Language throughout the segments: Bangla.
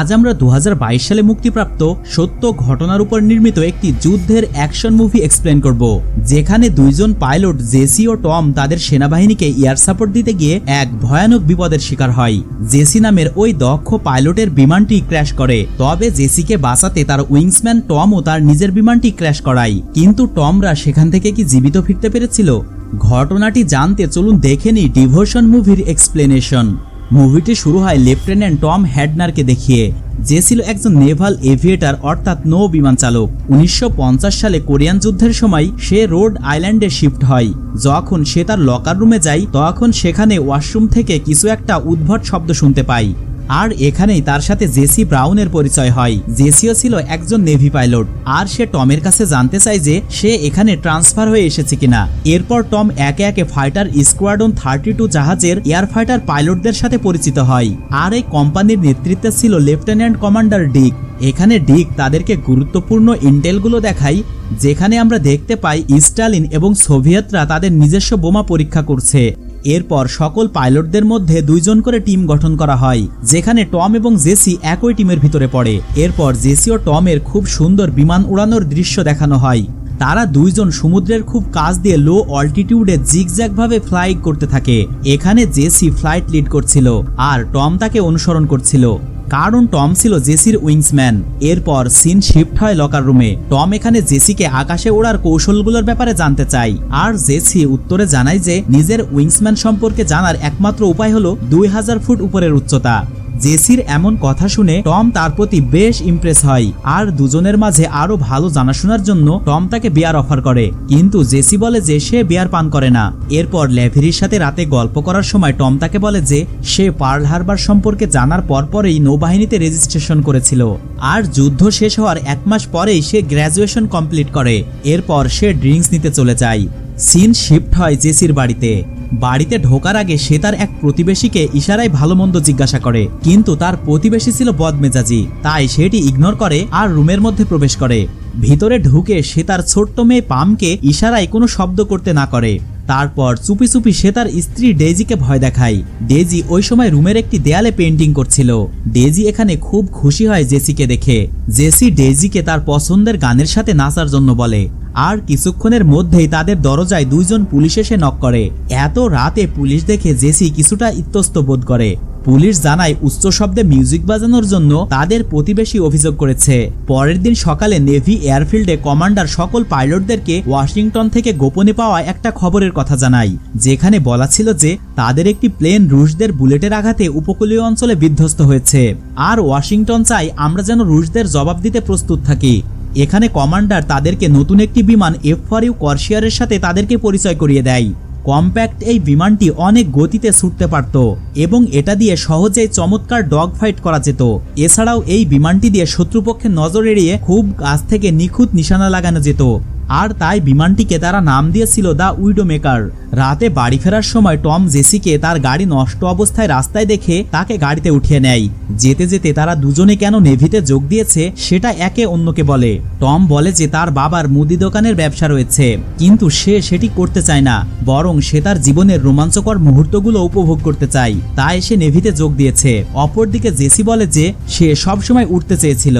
আজ আমরা দু হাজার বাইশ সালে মুক্তিপ্রাপ্ত সত্য ঘটনার উপর নির্মিত একটি যুদ্ধের অ্যাকশন মুভি এক্সপ্লেন করব, যেখানে দুইজন পাইলট জেসি ও টম তাদের সেনাবাহিনীকে এয়ার সাপোর্ট দিতে গিয়ে এক ভয়ানক বিপদের শিকার হয়। জেসি নামের ওই দক্ষ পাইলটের বিমানটি ক্র্যাশ করে, তবে জেসিকে বাঁচাতে তার উইংসম্যান টমও তার নিজের বিমানটি ক্র্যাশ করায়। কিন্তু টমরা সেখান থেকে কি জীবিত ফিরতে পেরেছিল? ঘটনাটি জানতে চলুন দেখে নিই ডিভোশন মুভির এক্সপ্লেনেশন। মুভিটি শুরু হয় লেফটেন্যান্ট টম হ্যাডনারকে দেখিয়ে, যে ছিল একজন নেভাল এভিয়েটার অর্থাৎ নৌ বিমান চালক। উনিশশো পঞ্চাশ সালে কোরিয়ান যুদ্ধের সময় সে রোড আইল্যান্ডে শিফট হয়। যখন সে তার লকার রুমে যায়, তখন সেখানে ওয়াশরুম থেকে কিছু একটা উদ্ভট শব্দ শুনতে পায় আর এখানেই তার সাথে জেসি ব্রাউনের পরিচয় হয়। জেসিও ছিল একজন নেভি পাইলট। আর সে টমের কাছে জানতে চায় যে সে এখানে ট্রান্সফার হয়ে এসেছে কিনা। এরপর টম একে একে ফাইটার স্কোয়াডন থার্টি টু জাহাজের এয়ার ফাইটার পাইলটদের সাথে পরিচিত হয়। আর এই কোম্পানির নেতৃত্বে ছিল লেফটেন্যান্ট কমান্ডার ডিক। এখানে ডিক তাদেরকে গুরুত্বপূর্ণ ইন্টেলগুলো দেখায়, যেখানে আমরা দেখতে পাই স্টালিন এবং সোভিয়েতরা তাদের নিজস্ব বোমা পরীক্ষা করছে। এরপর সকল পাইলটদের মধ্যে দুইজন করে টিম গঠন করা হয়, যেখানে টম এবং জেসি একই টিমের ভিতরে পড়ে। এরপর জেসি ও টমের খুব সুন্দর বিমান উড়ানোর দৃশ্য দেখানো হয়। তারা দুইজন সমুদ্রের খুব কাছ দিয়ে লো অল্টিটিউডে জিগজ্যাগ ভাবে ফ্লাই করতে থাকে। এখানে জেসি ফ্লাইট লিড করছিল, আর টম তাকে অনুসরণ করছিল। কারণ টম ছিল জেসির উইংসম্যান। এরপর সিন শিফট হয় লকার রুমে। টম এখানে জেসিকে আকাশে ওড়ার কৌশলগুলোর ব্যাপারে জানতে চায়। আর জেসি উত্তরে জানায় যে, নিজের উইংসম্যান সম্পর্কে জানার একমাত্র উপায় হলো দুই হাজার ফুট উপরের উচ্চতা। জেসির এমন কথা শুনে টম তার প্রতি বেশ ইমপ্রেস হয়। আর দুজনের মাঝে আরও ভালো জানাশোনার জন্য টম তাকে বিয়ার অফার করে। কিন্তু জেসি বলে যে সে বিয়ার পান করে না। এরপর ল্যাভেরির সাথে রাতে গল্প করার সময় টম তাকে বলে যে সে পার্ল হারবার সম্পর্কে জানার পরপরেই নৌবাহিনীতে রেজিস্ট্রেশন করেছিল। আর যুদ্ধ শেষ হওয়ার এক মাস পরেই সে গ্র্যাজুয়েশন কমপ্লিট করে। এরপর সে ড্রিঙ্কস নিতে চলে যায়। সিন শিফট হয় জেসির বাড়িতে। বাড়িতে ঢোকার আগে সে তার এক প্রতিবেশীকে ইশারায় ভালো মন্দ জিজ্ঞাসা করে। কিন্তু তার প্রতিবেশী ছিল বদমেজাজি। তাই সেটি ইগনোর করে আর রুমের মধ্যে প্রবেশ করে। ভিতরে ঢুকে সে তার ছোট্ট মেয়ে পামকে ইশারায় কোনো শব্দ করতে না করে। তারপর চুপি চুপি সে তার স্ত্রী ডেজিকে ভয় দেখায়। ডেজি ওই সময় রুমের একটি দেয়ালে পেন্টিং করছিল। ডেজি এখানে খুব খুশি হয় জেসিকে দেখে। জেসি ডেজিকে তার পছন্দের গানের সাথে নাচার জন্য বলে। আর কিছুক্ষণের মধ্যেই তাদের দরজায় দুইজন পুলিশ এসে নক করে। এত রাতে পুলিশ দেখে জেসি কিছুটা ইত্যস্ত বোধ করে। পুলিশ জানায়, উচ্চ শব্দে মিউজিক বাজানোর জন্য তাদের প্রতিবেশী অভিযোগ করেছে। পরের দিন সকালে নেভি এয়ারফিল্ডে কমান্ডার সকল পাইলটদেরকে ওয়াশিংটন থেকে গোপনে পাওয়া একটা খবরের কথা জানায়, যেখানে বলা ছিল যে তাদের একটি প্লেন রুশদের বুলেটের আঘাতে উপকূলীয় অঞ্চলে বিধ্বস্ত হয়েছে। আর ওয়াশিংটন চাই আমরা যেন রুশদের জবাব দিতে প্রস্তুত থাকি। এখানে কমান্ডার তাদেরকে নতুন একটি বিমান এফ ফর ইউ কর্সিয়ারের সাথে তাদেরকে পরিচয় করিয়ে দেয়। কম্প্যাক্ট এই বিমানটি অনেক গতিতে ছুটতে পারত এবং এটা দিয়ে সহজেই চমৎকার ডগ ফাইট করা যেত। এছাড়াও এই বিমানটি দিয়ে শত্রুপক্ষের নজর এড়িয়ে খুব কাছ থেকে নিখুঁত নিশানা লাগানো যেত। আর তাই বিমানটিকে তারা নাম দিয়েছিল দ্য উইডো মেকার রাতে বাড়ি ফেরার সময় টম জেসিকে তার গাড়ি নষ্ট অবস্থায় রাস্তায় দেখে তাকে গাড়িতে উঠিয়ে নেয়। যেতে যেতে তারা দুজনে কেন নেভিতে যোগ দিয়েছে সেটা একে অন্যকে বলে। টম বলে যে তার বাবার মুদি দোকানের ব্যবসা রয়েছে, কিন্তু সে সেটি করতে চায় না, বরং সে তার জীবনের রোমাঞ্চকর মুহূর্তগুলো উপভোগ করতে চায়। তাই সে নেভিতে যোগ দিয়েছে। অপরদিকে জেসি বলে যে সে সবসময় উঠতে চেয়েছিল,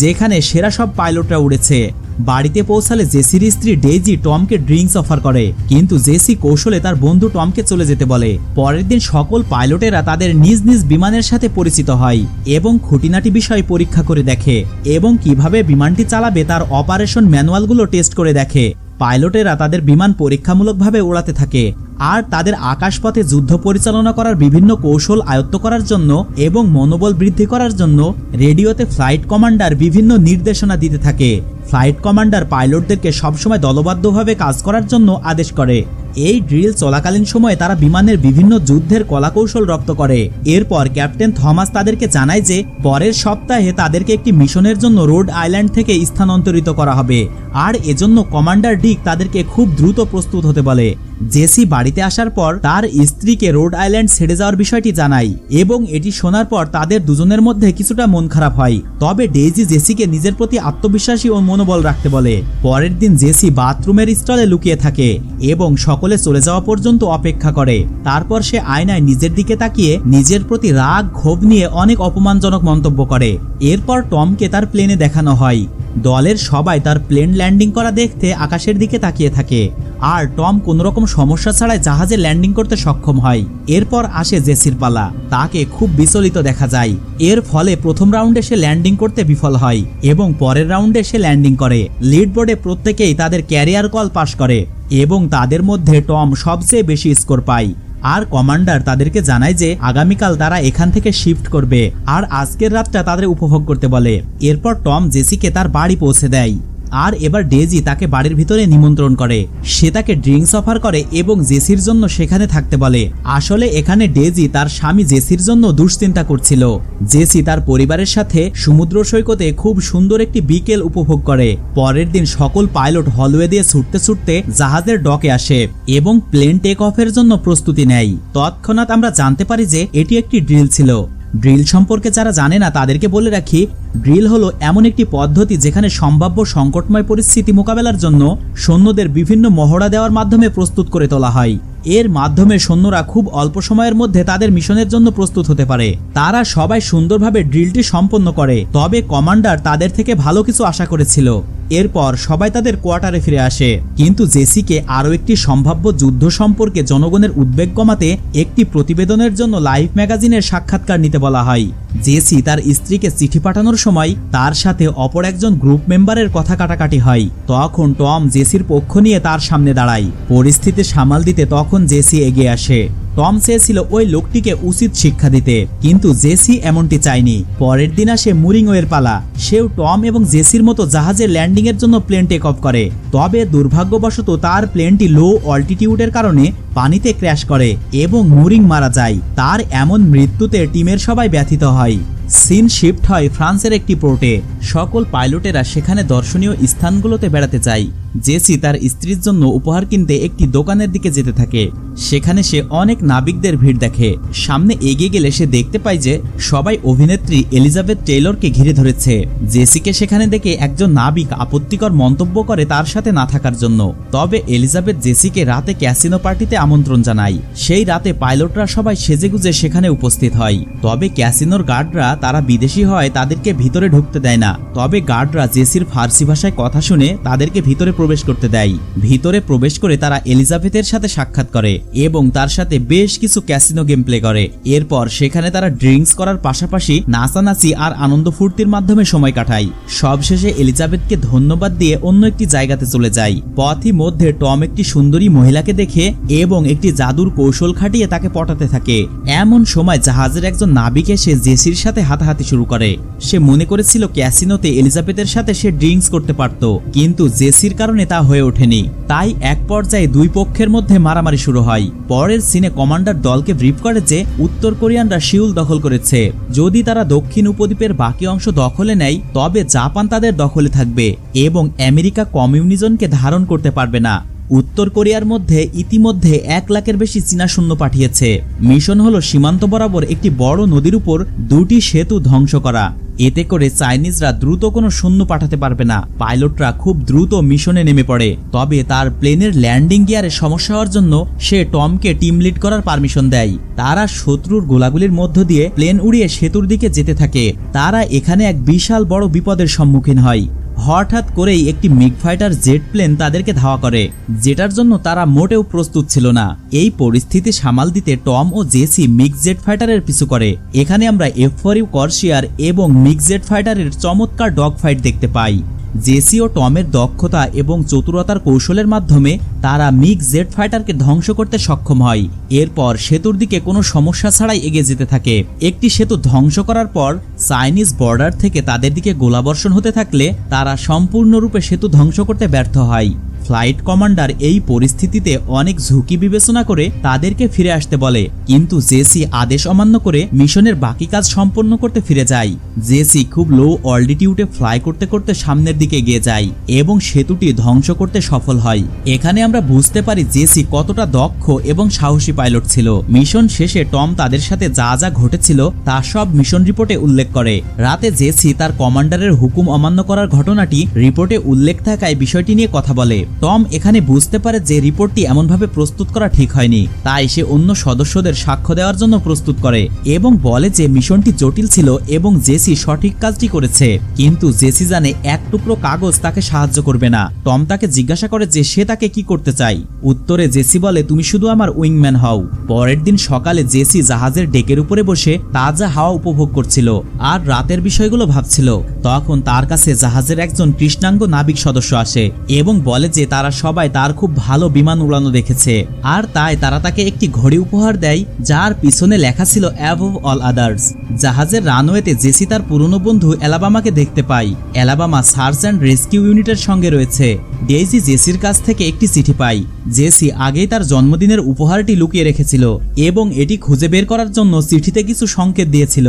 যেখানে সেরা সব পাইলটরা উড়েছে। বাড়িতে পৌঁছালে জেসির স্ত্রী ডেইজি টমকে ড্রিঙ্কস অফার করে। কিন্তু জেসি কৌশলে তার বন্ধু টমকে চলে যেতে বলে। পরের দিন সকল পাইলটেরা তাদের নিজ নিজ বিমানের সাথে পরিচিত হয় এবং খুঁটিনাটি বিষয় পরীক্ষা করে দেখে এবং কীভাবে বিমানটি চালাবে তার অপারেশন ম্যানুয়ালগুলো টেস্ট করে দেখে। পাইলটেরা তাদের বিমান পরীক্ষামূলকভাবে উড়াতে থাকে আর তাদের আকাশপথে যুদ্ধ পরিচালনা করার বিভিন্ন কৌশল আয়ত্ত করার জন্য এবং মনোবল বৃদ্ধি করার জন্য রেডিওতে ফ্লাইট কমান্ডার বিভিন্ন নির্দেশনা দিতে থাকে। ফ্লাইট কমান্ডার পাইলটদেরকে সবসময় দলবদ্ধভাবে কাজ করার জন্য আদেশ করে। এই ড্রিল চলাকালীন সময়ে তারা বিমানের বিভিন্ন যুদ্ধের কলাকৌশল রপ্ত করে। এরপর ক্যাপ্টেন থমাস তাদেরকে জানায় যে, পরের সপ্তাহে তাদেরকে একটি মিশনের জন্য রোড আইল্যান্ড থেকে স্থানান্তরিত করা হবে। আর এজন্য কমান্ডার ডিক তাদেরকে খুব দ্রুত প্রস্তুত হতে বলে। জেসি বাড়িতে আসার পর তার স্ত্রীকে রোড আইল্যান্ড ছেড়ে যাওয়ার বিষয়টি জানায় এবং এটি শোনার পর তাদের দুজনের মধ্যে কিছুটা মন খারাপ হয়। তবে ডেইজি জেসিকে নিজের প্রতি আত্মবিশ্বাসী ও মনোবল রাখতে বলে। পরের দিন জেসি বাথরুমের স্টলে লুকিয়ে থাকে এবং সকলে চলে যাওয়া পর্যন্ত অপেক্ষা করে। তারপর সে আয়নায় নিজের দিকে তাকিয়ে নিজের প্রতি রাগ, ক্ষোভ নিয়ে অনেক অপমানজনক মন্তব্য করে। এরপর টমকে তার প্লেনে দেখানো হয়। দলের সবাই তার প্লেন ল্যান্ডিং করা দেখতে আকাশের দিকে তাকিয়ে থাকে। আর টম কোনো রকম সমস্যা ছাড়াই জাহাজে ল্যান্ডিং করতে সক্ষম হয়। এরপর আসে জেসির পালা। তাকে খুব বিচলিত দেখা যায়। এর ফলে প্রথম রাউন্ডে সে ল্যান্ডিং করতে বিফল হয় এবং পরের রাউন্ডে সে ল্যান্ডিং করে। লিড বোর্ডে প্রত্যেকেই তাদের ক্যারিয়ার কল পাশ করে এবং তাদের মধ্যে টম সবচেয়ে বেশি স্কোর পায়। আর কমান্ডার তাদেরকে জানায় যে আগামীকাল তারা এখান থেকে শিফট করবে। আর আজকের রাতটা তাদের উপভোগ করতে বলে। এরপর টম জেসিকে তার বাড়ি পৌঁছে দেয়। আর এবার ডেজি তাকে বাড়ির ভিতরে নিমন্ত্রণ করে। সে তাকে ড্রিঙ্কস অফার করে এবং জেসির জন্য সেখানে থাকতে বলে। আসলে এখানে ডেজি তার স্বামী জেসির জন্য দুশ্চিন্তা করছিল। জেসি তার পরিবারের সাথে সমুদ্র সৈকতে খুব সুন্দর একটি বিকেল উপভোগ করে। পরের দিন সকল পাইলট হলওয়ে দিয়ে ছুটতে ছুটতে জাহাজের ডকে আসে এবং প্লেন টেক অফের জন্য প্রস্তুতি নেয়। তৎক্ষণাৎ আমরা জানতে পারি যে এটি একটি ড্রিল ছিল। ড্রিল সম্পর্কে যারা জানে না, তাদেরকে বলে রাখি, ড্রিল হলো এমন একটি পদ্ধতি যেখানে সম্ভাব্য সংকটময় পরিস্থিতি মোকাবেলার জন্য সৈন্যদের বিভিন্ন মহড়া দেওয়ার মাধ্যমে প্রস্তুত করে তোলা হয়। এর মাধ্যমে সৈন্যরা খুব অল্প সময়ের মধ্যে তাদের মিশনের জন্য প্রস্তুত হতে পারে। তারা সবাই সুন্দরভাবে ড্রিলটি সম্পন্ন করে, তবে কমান্ডার তাদের থেকে ভালো কিছু আশা করেছিল। এরপর সবাই তাদের কোয়ার্টারে ফিরে আসে। কিন্তু জেসিকে আরও একটি সম্ভাব্য যুদ্ধ সম্পর্কে জনগণের উদ্বেগ কমাতে একটি প্রতিবেদনের জন্য লাইভ ম্যাগাজিনের সাক্ষাৎকার নিতে বলা হয়। জেসি তার স্ত্রীকে চিঠি পাঠানোর সময় তার সাথে অপর একজন গ্রুপ মেম্বারের কথা কাটাকাটি হয়। তখন টম জেসির পক্ষ নিয়ে তার সামনে দাঁড়ায়। পরিস্থিতি সামাল দিতে তখন জেসি এগিয়ে আসে, টম চেয়েছিল ওই লোকটিকে উচিত শিক্ষা দিতে, কিন্তু জেসি এমনটি চায়নি। পরের দিন আসে মুরিংওয়ের পালা। সেও টম এবং জেসির মতো জাহাজের ল্যান্ডিং এর জন্য প্লেন টেক অফ করে। তবে দুর্ভাগ্যবশত তার প্লেনটি লো অল্টিটিউডের কারণে পানিতে ক্র্যাশ করে এবং মুরিং মারা যায়। তার এমন মৃত্যুতে টিমের সবাই ব্যথিত হয়। সিন শিফট হয় ফ্রান্সের একটি পোর্টে। সকল পাইলটেরা সেখানে দর্শনীয় স্থানগুলোতে বেড়াতে যায় জেসি তার স্ত্রীর জন্য উপহার কিনতে একটি দোকানের দিকে যেতে থাকে। সেখানে সে অনেক নাবিকদের ভিড় দেখে। সামনে এগিয়ে গেলে সে দেখতে পায় যে সবাই অভিনেত্রী এলিজাবেথ টেইলরকে ঘিরে ধরেছে। জেসিকে সেখানে দেখে একজন নাবিক আপত্তিকর মন্তব্য করে তার সাথে না থাকার জন্য। তবে এলিজাবেথ জেসিকে রাতে ক্যাসিনো পার্টিতে আমন্ত্রণ জানায়। সেই রাতে পাইলটরা সবাই সেজেগুজে সেখানে উপস্থিত হয়। তবে ক্যাসিনোর গার্ডরা তারা বিদেশি হয় তাদেরকে ভিতরে ঢুকতে দেয় না। তবে গার্ডরা জেসির ফার্সি ভাষায় কথা শুনে তাদেরকে ভিতরে প্রবেশ করতে দেয়। ভিতরে প্রবেশ করে তারা এলিজাবেথের সাথে সাক্ষাৎ করে এবং তার সাথে বেশ কিছু ক্যাসিনো গেম প্লে করে। এরপর সেখানে তারা ড্রিঙ্কস করার পাশাপাশি নাচানাচি আর আনন্দ ফুর্তির মাধ্যমে সময় কাটায়। সবশেষে এলিজাবেথকে ধন্যবাদ দিয়ে অন্য একটি জায়গাতে চলে যায়। পথই মধ্যে টম একটি সুন্দরী মহিলাকে দেখে এবং একটি জাদুর কৌশল খাটিয়ে তাকে পটাতে থাকে। এমন সময় জাহাজের একজন নাবিক এসে জেসির সাথে হাতাহাতি শুরু করে। সে মনে করেছিল ক্যাসিনোতে এলিজাবেথের সাথে সে ড্রিঙ্কস করতে পারত, কিন্তু জেসির কারণে তা হয়ে ওঠেনি। তাই এক পর্যায়ে দুই পক্ষের মধ্যে মারামারি শুরু হয়। পরের সিনে কমান্ডার দলকে ব্রিফ করে যে, উত্তর কোরিয়ানরা শিউল দখল করেছে। যদি তারা দক্ষিণ উপদ্বীপের বাকি অংশ দখলে নেয়, তবে জাপান তাদের দখলে থাকবে এবং আমেরিকা কমিউনিজমকে ধারণ করতে পারবে না। উত্তর কোরিয়ার মধ্যে ইতিমধ্যে এক লাখের বেশি চীনা সৈন্য পাঠিয়েছে। মিশন হলো সীমান্ত বরাবর একটি বড় নদীর উপর দুটি সেতু ধ্বংস করা। এতে করে চাইনিজরা দ্রুত কোনো সৈন্য পাঠাতে পারবে না। পাইলটরা খুব দ্রুত মিশনে নেমে পড়ে। তবে তার প্লেনের ল্যান্ডিং গিয়ারে সমস্যা হওয়ার জন্য সে টমকে টিম লিড করার পারমিশন দেয়। তারা শত্রুর গোলাগুলির মধ্য দিয়ে প্লেন উড়িয়ে সেতুর দিকে যেতে থাকে। তারা এখানে এক বিশাল বড় বিপদের সম্মুখীন হয়। হঠাৎ করেই একটি মিগ ফাইটার জেট প্লেন তাদেরকে ধাওয়া করে, যেটার জন্য তারা মোটেও প্রস্তুত ছিল না। এই পরিস্থিতি সামাল দিতে টম ও জেসি মিগ জেট ফাইটারের পিছু করে। এখানে আমরা এফ ফরিউ কর্সিয়ার এবং মিগ জেট ফাইটারের চমৎকার ডগ ফাইট দেখতে পাই। জেসি ও টমের দক্ষতা এবং চতুরতার কৌশলের মাধ্যমে তারা মিগ জেড ফাইটারকে ধ্বংস করতে সক্ষম হয়। এরপর সেতুর দিকে কোনো সমস্যা ছাড়াই এগিয়ে যেতে থাকে। একটি সেতু ধ্বংস করার পর চাইনিজ বর্ডার থেকে তাদের দিকে গোলাবর্ষণ হতে থাকলে তারা সম্পূর্ণরূপে সেতু ধ্বংস করতে ব্যর্থ হয়। ফ্লাইট কমান্ডার এই পরিস্থিতিতে অনেক ঝুঁকি বিবেচনা করে তাদেরকে ফিরে আসতে বলে। কিন্তু জেসি আদেশ অমান্য করে মিশনের বাকি কাজ সম্পন্ন করতে ফিরে যায়। জেসি খুব লো অল্টিটিউডে ফ্লাই করতে করতে সামনের দিকে এগিয়ে যায় এবং সেতুটি ধ্বংস করতে সফল হয়। এখানে আমরা বুঝতে পারি জেসি কতটা দক্ষ এবং সাহসী পাইলট ছিল। মিশন শেষে টম তাদের সাথে যা যা ঘটেছিল তা সব মিশন রিপোর্টে উল্লেখ করে। রাতে জেসি তার কমান্ডারের হুকুম অমান্য করার ঘটনাটি রিপোর্টে উল্লেখ থাকায় বিষয়টি নিয়ে কথা বলে। টম এখানে বুঝতে পারে যে রিপোর্টটি এমনভাবে প্রস্তুত করা ঠিক হয়নি। তাই সে অন্য সদস্যদের সাক্ষ্য দেওয়ার জন্য প্রস্তুত করে এবং বলে যে মিশনটি জটিল ছিল এবং জেসি সঠিক কাজটি করেছে। কিন্তু জেসি জানে এক টুকরো কাগজ তাকে সাহায্য করবে না। টম তাকে জিজ্ঞাসা করে যে সে তাকে কি করতে চায়। উত্তরে জেসি বলে, তুমি শুধু আমার উইংম্যান হও। পরের দিন সকালে জেসি জাহাজের ডেকের উপরে বসে তাজা হাওয়া উপভোগ করছিল আর রাতের বিষয়গুলো ভাবছিল। তখন তার কাছে জাহাজের একজন কৃষ্ণাঙ্গ নাবিক সদস্য আসে এবং বলে যে তারা সবাই তার খুব ভালো বিমান উড়ানো দেখেছে। আর তাই তারা তাকে একটি ঘড়ি উপহার দেয়, যার পিছনে লেখা ছিল অ্যাবভ অল আদার্স জাহাজের রানওয়েতে জেসি তার পুরনো বন্ধু অ্যালাবামাকে দেখতে পাই অ্যালাবামা সার্চ অ্যান্ড রেস্কিউ ইউনিটের সঙ্গে রয়েছে। ডেইজি জেসির কাছ থেকে একটি চিঠি পাই জেসি আগেই তার জন্মদিনের উপহারটি লুকিয়ে রেখেছিল এবং এটি খুঁজে বের করার জন্য চিঠিতে কিছু সংকেত দিয়েছিল।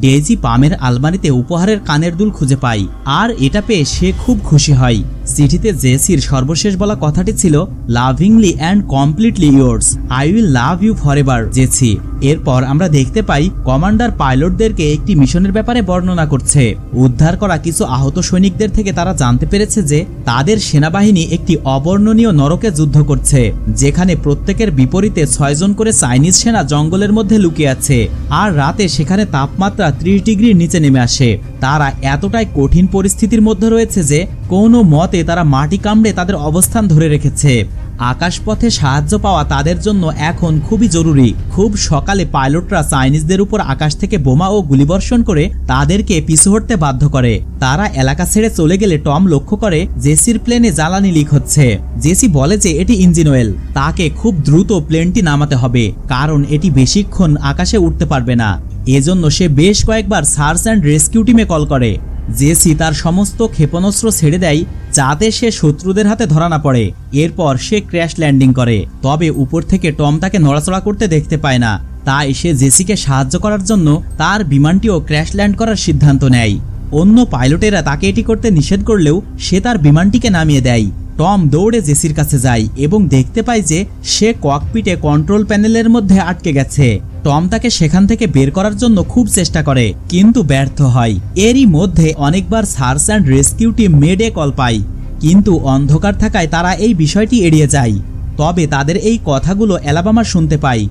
ডেইজি পামের আলমারিতে উপহারের কানের দুল খুঁজে পায় আর এটা পেয়ে সে খুব খুশি হয়। চিঠিতে জেসির সর্বশেষ বলা কথাটি ছিল lovingly and completely yours I will love you forever Jessie. এরপর আমরা দেখতে পাই, কমান্ডার পাইলটদেরকে একটি মিশনের ব্যাপারে বর্ণনা করছে। উদ্ধার করা কিছু আহত সৈনিকদের থেকে তারা জানতে পেরেছে যে, তাদের সেনাবাহিনী একটি অবর্ণনীয় নরকে যুদ্ধ করছে, যেখানে প্রত্যেকের বিপরীতে ছয়জন করে চাইনিজ সেনা জঙ্গলের মধ্যে লুকিয়ে আছে। আর রাতে সেখানে তাপমাত্রা ত্রিশ ডিগ্রির নিচে নেমে আসে। তারা এতটাই কঠিন পরিস্থিতির মধ্যে রয়েছে যে, কোনো মতে তারা মাটি কামড়ে তাদের অবস্থান ধরে রেখেছে। আকাশপথে সাহায্য পাওয়া তাদের জন্য এখন খুবই জরুরি। খুব সকালে পাইলটরা চাইনিজদের উপর আকাশ থেকে বোমা ও গুলিবর্ষণ করে তাদেরকে পিছু হটতে বাধ্য করে। তারা এলাকা ছেড়ে চলে গেলে টম লক্ষ্য করে, জেসির প্লেনে জ্বালানি লিক হচ্ছে। জেসি বলে যে, এটি ইঞ্জিন অয়েল। তাকে খুব দ্রুত প্লেনটি নামাতে হবে, কারণ এটি বেশিক্ষণ আকাশে উঠতে পারবে না। এজন্য সে বেশ কয়েকবার সার্চ অ্যান্ড রেস্কিউ টিমে কল করে। জেসি তার সমস্ত ক্ষেপণাস্ত্র ছেড়ে দেয়, যাতে সে শত্রুদের হাতে ধরা না পড়ে। এরপর সে ক্র্যাশ ল্যান্ডিং করে। তবে উপর থেকে টম তাকে নড়াচড়া করতে দেখতে পায় না। তাই সে জেসিকে সাহায্য করার জন্য তার বিমানটিও ক্র্যাশ ল্যান্ড করার সিদ্ধান্ত নেয়। অন্য পাইলটেরা তাকে এটি করতে নিষেধ করলেও সে তার বিমানটিকে নামিয়ে দেয়। টম দৌড়ে জেসির কাছে যায় এবং দেখতে পায় যে সে ককপিটে কন্ট্রোল প্যানেলের মধ্যে আটকে গেছে। টম তাকে সেখান থেকে বের করার জন্য খুব চেষ্টা করে, কিন্তু ব্যর্থ হয়। এরই মধ্যে অনেকবার search and rescue team mayday call পায়, কিন্তু অন্ধকার থাকায় তারা এই বিষয়টি এড়িয়ে যায়। তবে তাদের এই কথাগুলো অ্যালাবামা শুনতে পায়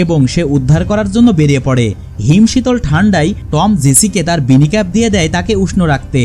এবং সে উদ্ধার করার জন্য বেরিয়ে পড়ে। হিমশীতল ঠান্ডায় টম জেসিকে তার বিনিক্যাপ দিয়ে দেয় তাকে উষ্ণ রাখতে।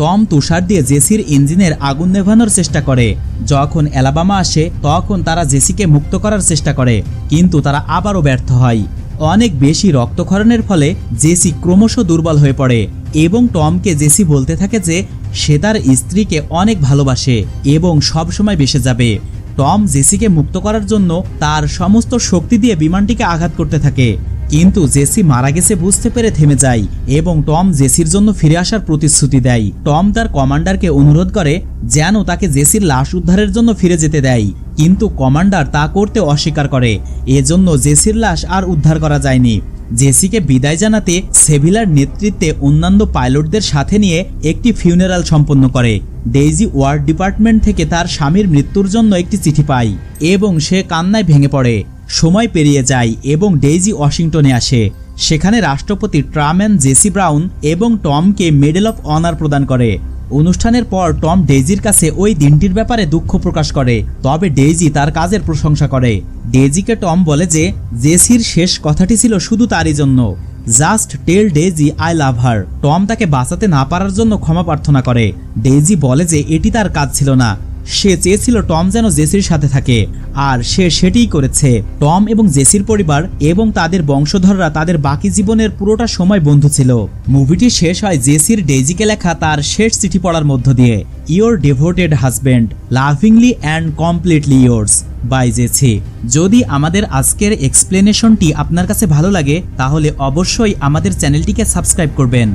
টম তুষার দিয়ে জেসির ইঞ্জিনের আগুন নেভানোর চেষ্টা করে। যখন অ্যালাবামা আসে, তখন তারা জেসিকে মুক্ত করার চেষ্টা করে, কিন্তু তারা আবারও ব্যর্থ হয়। অনেক বেশি রক্তক্ষরণের ফলে জেসি ক্রমশ দুর্বল হয়ে পড়ে এবং টমকে জেসি বলতে থাকে যে সে তার স্ত্রীকে অনেক ভালোবাসে এবং সবসময় বেসে যাবে। টম জেসিকে মুক্ত করার জন্য তার সমস্ত শক্তি দিয়ে বিমানটিকে আঘাত করতে থাকে। কিন্তু জেসি মারা গেছে বুঝতে পেরে থেমে যায় এবং টম জেসির জন্য ফিরে আসার প্রতিশ্রুতি দেয়। টম তার কমান্ডারকে অনুরোধ করে যেন তাকে জেসির লাশ উদ্ধারের জন্য ফিরে যেতে দেয়। কিন্তু কমান্ডার তা করতে অস্বীকার করে। এজন্য জেসির লাশ আর উদ্ধার করা যায়নি। জেসিকে বিদায় জানাতে সেভিলার নেতৃত্বে অন্যান্য পাইলটদের সাথে নিয়ে একটি ফিউনারাল সম্পন্ন করে। ডেইজি ওয়ার্ড ডিপার্টমেন্ট থেকে তার স্বামীর মৃত্যুর জন্য একটি চিঠি পায় এবং সে কান্নায় ভেঙে পড়ে। সময় পেরিয়ে যায় এবং ডেইজি ওয়াশিংটনে আসে। সেখানে রাষ্ট্রপতি ট্রাম ট্রাম্যান জেসি ব্রাউন এবং টমকে মেডেল অফ অনার প্রদান করে। অনুষ্ঠানের পর টম ডেইজির কাছে ওই দিনটির ব্যাপারে দুঃখ প্রকাশ করে। তবে ডেইজি তার কাজের প্রশংসা করে। ডেইজিকে টম বলে যে, জেসির শেষ কথাটি ছিল শুধু তারই জন্য। Just tell Daisy, I love her. Tom তাকে বাঁচাতে না পারার জন্য ক্ষমা প্রার্থনা করে। ডেইজি বলে যে, এটি তার কাজ ছিল না। সে চেয়েছিল টম যেন জেসির সাথে থাকে, আর সে সেটিই করেছে। টম এবং জেসির পরিবার এবং তাদের বংশধররা তাদের বাকি জীবনের পুরোটা সময় বন্ধু ছিল। মুভিটি শেষ হয় জেসির ডেইজিকে লেখা তার শেষ চিঠি পড়ার মধ্য দিয়ে your devoted husband lovingly and completely yours by Jessie. যদি আমাদের আজকের এক্সপ্লেনেশনটি আপনার কাছে ভালো লাগে, তাহলে অবশ্যই আমাদের চ্যানেলটিকে সাবস্ক্রাইব করবেন।